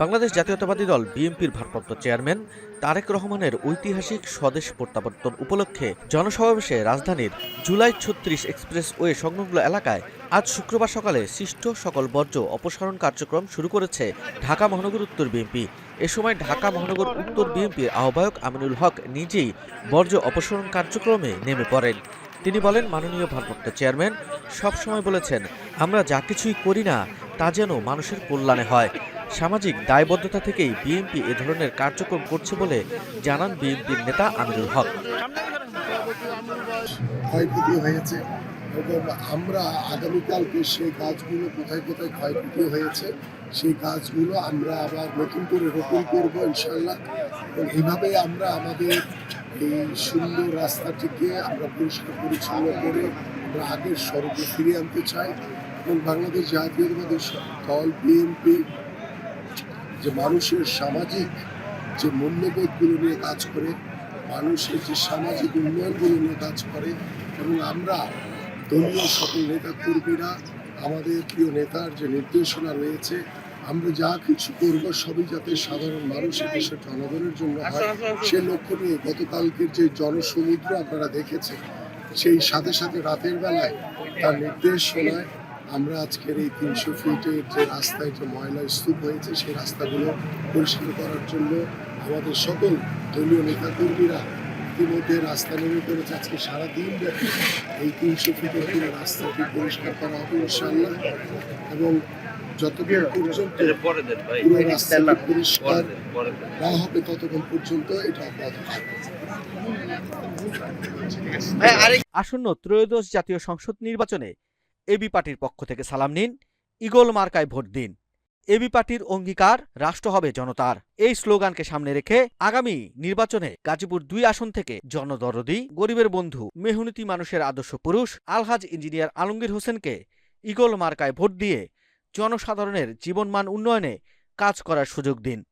বাংলাদেশ জাতীয়তাবাদী দল বিএনপির ভারপ্রাপ্ত চেয়ারম্যান তারেক রহমানের ঐতিহাসিক স্বদেশ প্রত্যাবর্তন উপলক্ষে জনসমাবেশে রাজধানীর জুলাই ছত্রিশ এক্সপ্রেস ওয়ে সংলগ্ন এলাকায় আজ শুক্রবার সকালে সৃষ্ট সকল বর্জ্য অপসারণ কার্যক্রম শুরু করেছে ঢাকা মহানগর উত্তর বিএনপি। এ সময় ঢাকা মহানগর উত্তর বিএনপির আহ্বায়ক আমিনুল হক নিজেই বর্জ্য অপসারণ কার্যক্রমে নেমে পড়েন। তিনি বলেন, মাননীয় ভারপ্রাপ্ত চেয়ারম্যান সবসময় বলেছেন, আমরা যা কিছুই করি না, তা যেন মানুষের কল্যাণে হয়। সামাজিক দায়বদ্ধতা থেকেই বিএনপি এ ধরনের কার্যক্রম করছে বলে জানান বিএনপির নেতা আমিনুল হক। ক্ষয়ক্ষতি হয়েছে এবং আমরা আগামীকালকে সেই গাছগুলো কোথায় কোথায় ক্ষয়ক্ষতি হয়েছে, সেই গাছগুলো আমরা আবার নতুন করে রোপণ করব ইনশাল্লাহ এইভাবে আমরা আমাদের এই সুন্দর রাস্তাটিকে আমরা পরিষ্কার পরিচ্ছন্ন করে আমরা আগের স্বরূপে ফিরিয়ে আনতে চাই এবং বাংলাদেশ জাতীয়তাবাদী দল বিএনপি যে মানুষের সামাজিক যে মূল্যবোধগুলো নিয়ে কাজ করে, মানুষের যে সামাজিক উন্নয়নগুলো নিয়ে কাজ করে এবং আমরা দলীয় সকল নেতা কর্মীরা আমাদের প্রিয় নেতার যে নির্দেশনা রয়েছে আমরা যা কিছু করব সবই যাতে সাধারণ মানুষের দেশের জনগণের জন্য হয়। সে লক্ষ্য নিয়ে গতকালকের যে জনসমুদ্র আপনারা দেখেছেন সেই সাথে সাথে রাতের বেলায় তার নির্দেশনায় আমরা আজকের এই তিনশো ফিটের যে রাস্তায় যে ময়লা স্তূপ হয়েছে সেই রাস্তাগুলো পরিষ্কার করার জন্য আমাদের সকল দলীয় নেতাকর্মীরা ইতিমধ্যে রাস্তা নেমে পড়েছে। আজকে সারাদিন ব্যাপী এই তিনশো ফিটের পুরো রাস্তাটি পরিষ্কার করা হবে ইনশাল্লাহ এবং যতক্ষণ পর্যন্ত পুরো রাস্তাটি পরিষ্কার না হবে ততক্ষণ পর্যন্ত এটা অব্যাহত থাকবে আসন্ন ত্রয়োদশ জাতীয় সংসদ নির্বাচনে এবি পার্টির পক্ষ থেকে সালাম নিন। ইগল মার্কায় ভোট দিন। এবি পার্টির অঙ্গীকার রাষ্ট্র হবে জনতার। এই স্লোগানকে সামনে রেখে আগামী নির্বাচনে গাজীপুর দুই আসন থেকে জনদরদি গরিবের বন্ধু মেহনতি মানুষের আদর্শ পুরুষ আলহাজ ইঞ্জিনিয়ার আলমগীর হোসেনকে ইগল মার্কায় ভোট দিয়ে জনসাধারণের জীবনমান উন্নয়নে কাজ করার সুযোগ দিন।